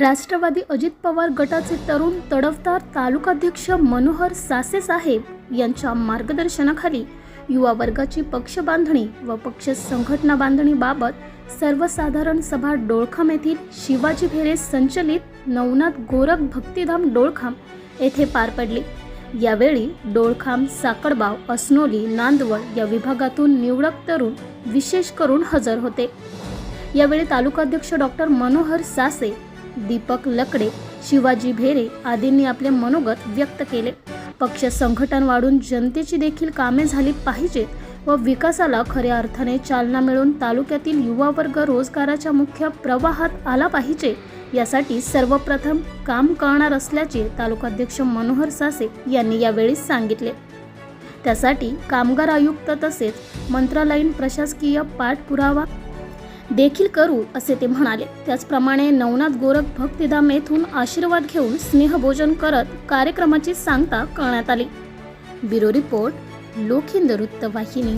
राष्ट्रवादी अजित पवार गटाचे तरुण तडफदार तालुकाध्यक्ष मनोहर सासे साहेब यांच्या मार्गदर्शनाखाली युवा वर्गाची पक्ष बांधणी व पक्ष संघटना बाबत सर्वसाधारण सभा डोळखाम येथील शिवाजी भेरे संचलित नवनाथ गोरख भक्तिधाम डोळखाम येथे पार पडली. यावेळी डोळखाम साकडबाव अस्नोली नांदवड या विभागातून निवडक तरुण विशेष करून हजर होते. यावेळी तालुकाध्यक्ष डॉक्टर मनोहर सासे दीपक लकडे शिवाजी भेरे आदींनी आपले मनोगत व्यक्त केले. पक्ष संघटन वाढून जनतेची देखील कामे झाली पाहिजेत व विकासाला खऱ्या अर्थाने चालना मिळून तालुक्यातील युवा वर्ग रोजगाराच्या मुख्य प्रवाहात आला पाहिजे यासाठी सर्वप्रथम काम करणार असल्याचे तालुकाध्यक्ष मनोहर सासे यांनी यावेळी सांगितले. त्यासाठी कामगार आयुक्त तसेच मंत्रालयीन प्रशासकीय पाठपुरावा देखील करू असे ते म्हणाले. त्याचप्रमाणे नवनाथ गोरख भक्तिधाम येथून आशीर्वाद घेऊन स्नेहभोजन करत कार्यक्रमाची सांगता करण्यात आली. ब्युरो रिपोर्ट लोकहिंद वृत्तवाहिनी.